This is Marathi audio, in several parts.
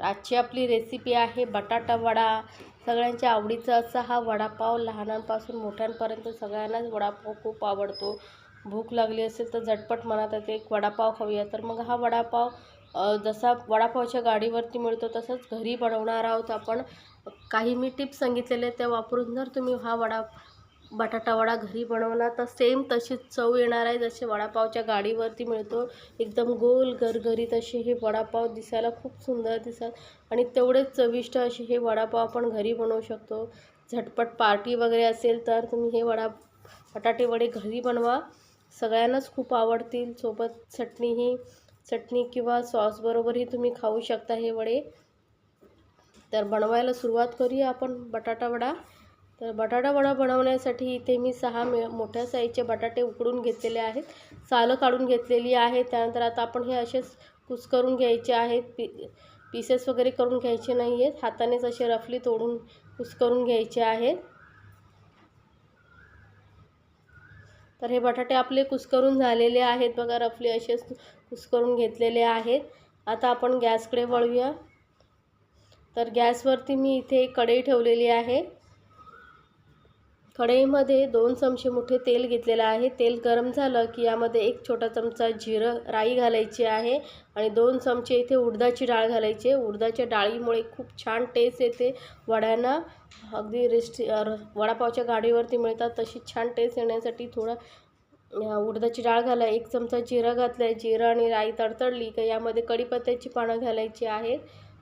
तर आजची आपली रेसिपी आहे बटाटा वडा. सगळ्यांच्या आवडीचा असा हा वडापाव लहानांपासून मोठ्यांपर्यंत सगळ्यांनाच वडापाव खूप आवडतो. भूक लागली असेल तर झटपट मनात येते एक वडापाव खाऊया. तर मग हा वडापाव जसा वडापावच्या गाडीवरती मिळतो तसंच घरी बनवणार आहोत आपण. काही मी टिप्स सांगितलेले त्या वापरून जर तुम्ही हा वडा बटाटा वडा घरी बनवला तर सेम तशीच चव येणार आहे. जसे वडापावच्या गाडीवरती मिळतो एकदम गोल गरगरीत असे हे वडापाव दिसायला खूप सुंदर दिसतात. आणि तेवढेच चविष्ट असे हे वडापाव आपण घरी बनवू शकतो. झटपट पार्टी वगैरे असेल तर तुम्ही हे वडा बटाटे वडे घरी बनवा. सगळ्यांनाच खूप आवडतील. सोबत चटणीही चटणी किंवा सॉसबरोबरही तुम्ही खाऊ शकता हे वडे. तर बनवायला सुरुवात करूया आपण बटाटा वडा. तर बटाटा वडा बनवण्यासाठी इथे मी सहा मे मोठ्या साईजचे बटाटे उकडून घेतलेले आहेत. सालं काढून घेतलेली आहे. त्यानंतर आता आपण हे असेच कुस्करून घ्यायचे आहेत. पी पीसेस वगैरे करून घ्यायचे नाही आहेत हातानेच असे रफली तोडून कुस्करून घ्यायचे आहेत. तर हे बटाटे आपले कुस्करून झालेले आहेत. बघा रफली असेच कुस्करून घेतलेले आहेत. आता आपण गॅसकडे वळूया. तर गॅसवरती मी इथे एक कढई ठेवलेली आहे. कढईमध्ये दोन चमचे मोठे तेल घेतलेलं आहे. तेल गरम झालं की यामध्ये एक छोटा चमचा जिरं राई घालायची आहे आणि दोन चमचे इथे उडदाची डाळ घालायची आहे. उडदाच्या डाळीमुळे खूप छान टेस्ट येते. वड्यांना अगदी रेस्टी वडापावच्या गाडीवरती मिळतात तशी छान टेस्ट येण्यासाठी थोडं उडदाची डाळ घाला. एक चमचा जिरं घातलं आहे जिरं आणि राई तडतडली का यामध्ये कढीपत्त्याची पानं घालायची आहेत.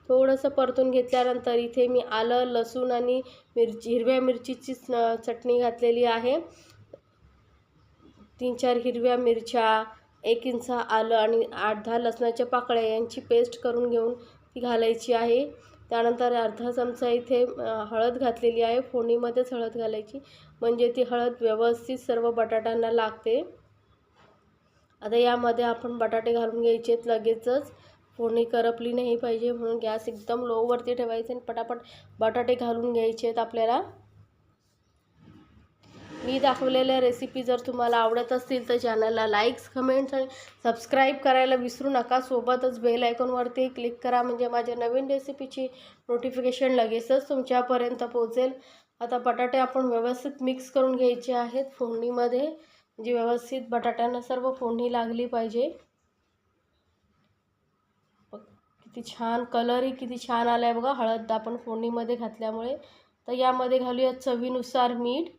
थोडंसं परतून घेतल्यानंतर इथे मी आलं लसूण आणि मिरची हिरव्या मिरचीची चटणी घातलेली आहे. तीन चार हिरव्या मिरच्या एक इंच आलं आणि आठ दहा लसणाच्या पाकळ्या यांची पेस्ट करून घेऊन ती घालायची आहे. त्यानंतर अर्धा चमचा इथे हळद घातलेली आहे. फोडणीमध्येच हळद घालायची. म्हणजे ती हळद व्यवस्थित सर्व बटाट्यांना लागते. आता यामध्ये आपण बटाटे घालून घ्यायचे आहेत लगेचच. फोडणी करपली नाही पाहिजे म्हणून गॅस एकदम लोवरती ठेवायचे आणि पटापट बटाटे घालून घ्यायचे आहेत आपल्याला. मी दाखवलेल्या रेसिपी जर तुम्हाला आवडत असतील तर चॅनलला लाईक्स कमेंट्स आणि सबस्क्राईब करायला विसरू नका. सोबतच बेल आयकॉनवरती क्लिक करा म्हणजे माझ्या नवीन रेसिपीची नोटिफिकेशन लगेचच तुमच्यापर्यंत पोहोचेल. आता बटाटे आपण व्यवस्थित मिक्स करून घ्यायचे आहेत फोडणीमध्ये. म्हणजे व्यवस्थित बटाट्यांना सर्व फोडणी लागली पाहिजे बघ, किती छान कलरही किती छान आला आहे बघा. हळद आपण फोडणीमध्ये घातल्यामुळे. तर यामध्ये घालूया चवीनुसार मीठ.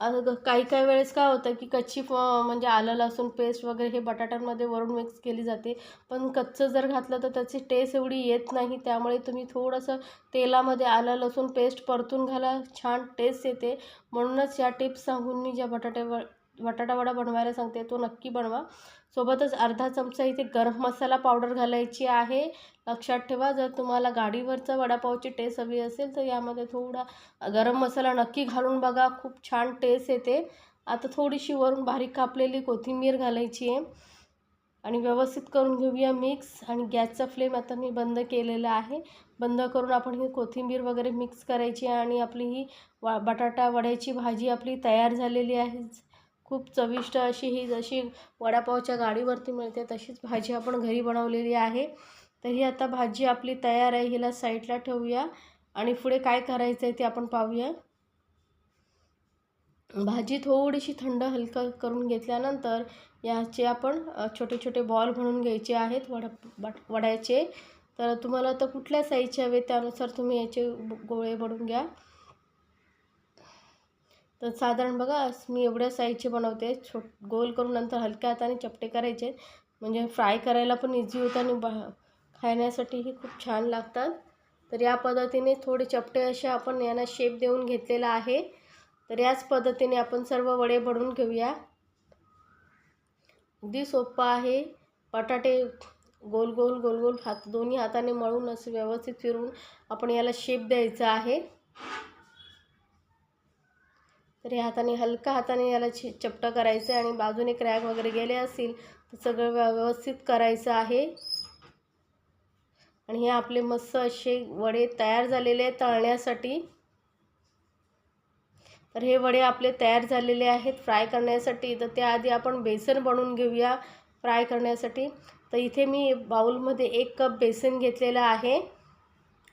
असं ग- काही काही वेळेस काय होतं की कच्ची म्हणजे आलं लसूण पेस्ट वगैरे हे बटाट्यांमध्ये वरून मिक्स केली जाते. पण कच्चं जर घातलं तर त्याची टेस्ट एवढी येत नाही. त्यामुळे तुम्ही थोडंसं तेलामध्ये आलं लसूण पेस्ट परतून घाला. छान टेस्ट येते. म्हणूनच या टिप्स सांगून मी ज्या बटाटे व बनवायला सांगते तो नक्की बनवा. सोबतच अर्धा चमचा इथे गरम मसाला पावडर घालायची आहे. लक्षात ठेवा जर तुम्हाला गाडीवरचा वडापावची टेस्ट हवी असेल तर यामध्ये थोडा गरम मसाला नक्की घालून बघा. खूप छान टेस्ट येते. आता थोडीशी वरून बारीक कापलेली कोथिंबीर घालायची आहे. आणि व्यवस्थित करून घेऊया मिक्स आणि गॅसचा फ्लेम आता मी बंद केलेला आहे. बंद करून आपण ही कोथिंबीर वगैरे मिक्स करायची आणि आपली ही वा बटाटा वड्याची भाजी आपली तयार झालेली आहे. खूप चविष्ट अशी ही जशी वडापावच्या गाडीवरती मिळते तशीच भाजी आपण घरी बनवलेली आहे. तर ही आता भाजी आपली तयार आहे हिला साईडला ठेवूया. आणि पुढे काय करायचं आहे ते आपण पाहूया. भाजी थोडीशी थंड हलकं करून घेतल्यानंतर याचे आपण छोटे छोटे बॉल म्हणून घ्यायचे आहेत वडा बट वड्याचे. तर तुम्हाला तर कुठल्या साईजचे हवे त्यानुसार तुम्ही याचे गोळे बनवून घ्या. तर साधारण बघा मी एवढ्या साईजचे बनवते. छोट गोल करून नंतर हलक्या हाताने चपटे करायचे. म्हणजे फ्राय करायला पण इझी होतं आणि ब खाण्यासाठीही खूप छान लागतात. तर या पद्धतीने थोडे चपटे असे आपण यांना शेप देऊन घेतलेला आहे. तर याच पद्धतीने आपण सर्व वडे बनवून घेऊया. अगदी सोपं आहे. बटाटे गोल गोल गोल गोल हात दोन्ही हाताने मळून असं व्यवस्थित फिरून आपण याला शेप द्यायचा आहे. तर हाताने हलका हाताने याला छि चपटं करायचं आहे आणि बाजूने क्रॅक वगैरे गेले असतील तर सगळं व्यवस्थित करायचं आहे. आणि हे आपले मस्त असे वडे तयार झालेले आहेत तळण्यासाठी. तर हे वडे आपले तयार झालेले आहेत फ्राय करण्यासाठी. तर त्याआधी आपण बेसन बनवून घेऊया फ्राय करण्यासाठी. तर इथे मी बाउलमध्ये एक कप बेसन घेतलेलं आहे.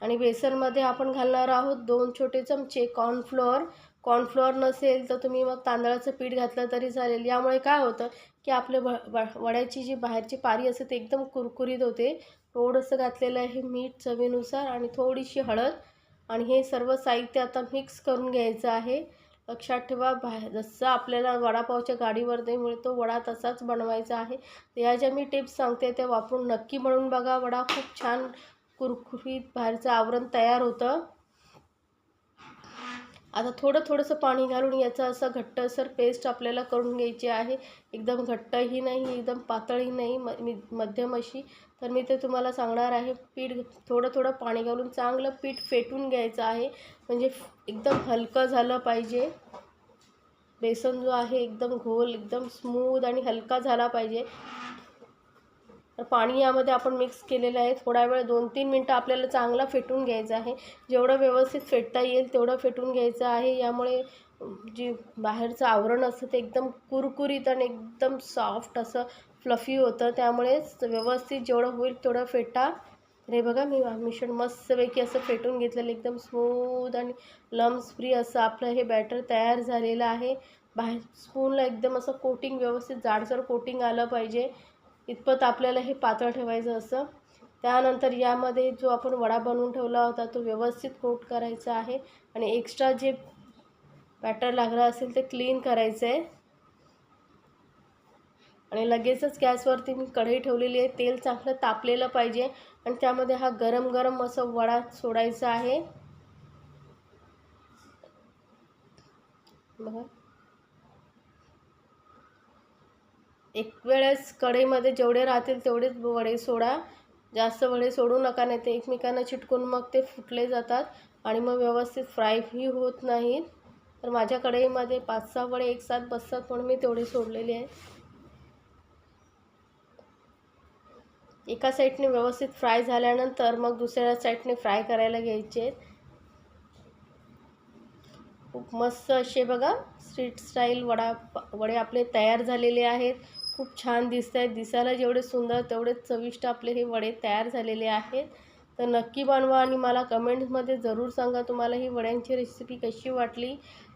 आणि बेसनमध्ये आपण घालणार आहोत दोन छोटे चमचे कॉर्नफ्लोअर. कॉर्नफ्लोअर नसेल तर तुम्ही मग तांदळाचं पीठ घातलं तरी चालेल. यामुळे काय होतं की आपले भ वड्याची जी बाहेरची पारी असते ते एकदम कुरकुरीत होते. थोडंसं घातलेलं आहे मीठ चवीनुसार आणि थोडीशी हळद. आणि हे सर्व साहित्य आता मिक्स करून घ्यायचं आहे. लक्षात ठेवा बाहेर जसं आपल्याला वडापावच्या गाडीवरती मिळतो वडा तसाच बनवायचा आहे. या ज्या मी टिप्स सांगते त्या वापरून नक्की बनवून बघा. वडा खूप छान कुरकुरीत बाहेरचं आवरण तयार होतं. आता थोडं थोडंसं पाणी घालून याचा असं घट्टसर पेस्ट आपल्याला करून घ्यायची आहे. एकदम घट्टही नाही एकदम पातळही नाही म मी मध्यम अशी. तर मी ते तुम्हाला सांगणार आहे. पीठ थोडं थोडं पाणी घालून चांगलं पीठ फेटून घ्यायचं आहे. म्हणजे एकदम हलकं झालं पाहिजे. बेसन जो आहे एकदम घोल एकदम स्मूद आणि हलका झाला पाहिजे. तर पाणी यामध्ये आपण मिक्स केलेलं आहे. थोडा वेळ दोन तीन मिनटं आपल्याला चांगला फेटून घ्यायचं आहे. जेवढं व्यवस्थित फेटता येईल तेवढं फेटून घ्यायचं आहे. यामुळे जे बाहेरचं आवरण असतं ते एकदम कुरकुरीत आणि एकदम सॉफ्ट असं फ्लफी होतं. त्यामुळे व्यवस्थित जेवढं होईल तेवढं फेटा. हे बघा मी मिश्रण मस्तपैकी असं फेटून घेतलेलं एकदम स्मूथ आणि लम्स फ्री असं आपलं हे बॅटर तयार झालेलं आहे. बाहेर स्पूनला एकदम असं कोटिंग व्यवस्थित जाडसर कोटिंग आलं पाहिजे. इतपत आपल्याला हे पातळ ठेवायचं असं. त्यानंतर यामध्ये जो आपण वडा बनवून ठेवला होता तो व्यवस्थित कोट करायचा आहे आणि एक्स्ट्रा जे बॅटर लागलं असेल ते क्लीन करायचं आहे. आणि लगेचच गॅसवरती मी कढई ठेवलेली आहे. तेल चांगलं तापलेलं पाहिजे आणि त्यामध्ये हा गरम गरम असं वडा सोडायचा आहे. बघा. एक वेळेस कढईमध्ये जेवढे राहतील तेवढेच वडे सोडा. जास्त वडे सोडू नका नाही ते एकमेकांना चिटकून मग ते फुटले जातात आणि मग व्यवस्थित फ्रायही होत नाहीत. तर माझ्या कढईमध्ये पाच सहा वडे एक साथ बसतात म्हणून मी तेवढे सोडलेले आहेत एका साईडने व्यवस्थित फ्राय झाल्यानंतर मग दुसऱ्या साईडने फ्राय करायला घ्यायचे. खूप मस्त असे बघा स्ट्रीट स्टाईल वडा वडे आपले तयार झालेले आहेत. खूप छान दिसत आहेत. दिसायला जेवढे सुंदर तेवढेच चविष्ट आपले हे वडे तयार झालेले आहेत. तर नक्की बनवा आणि मला कमेंट्समध्ये जरूर सांगा तुम्हाला ही वड्यांची रेसिपी कशी वाटली.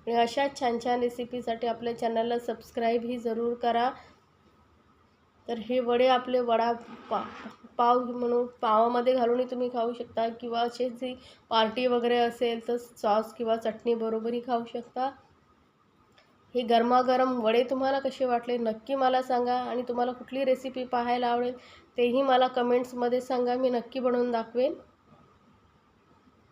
आणि अशाच छान छान रेसिपीसाठी आपल्या चॅनलला सबस्क्राईबही जरूर करा. तर हे वडे आपले वडा पा पाव म्हणून पावामध्ये घालूनही तुम्ही खाऊ शकता किंवा असे जी पार्टी वगैरे असेल तर सॉस किंवा चटणीबरोबरही खाऊ शकता. हे गरमागरम वडे तुम्हाला कसे वाटले नक्की मला सांगा आणि तुम्हाला कुठली रेसिपी पाहायला आवडेल तेही मला कमेंट्समध्ये सांगा. मी नक्की बनवून दाखवेन.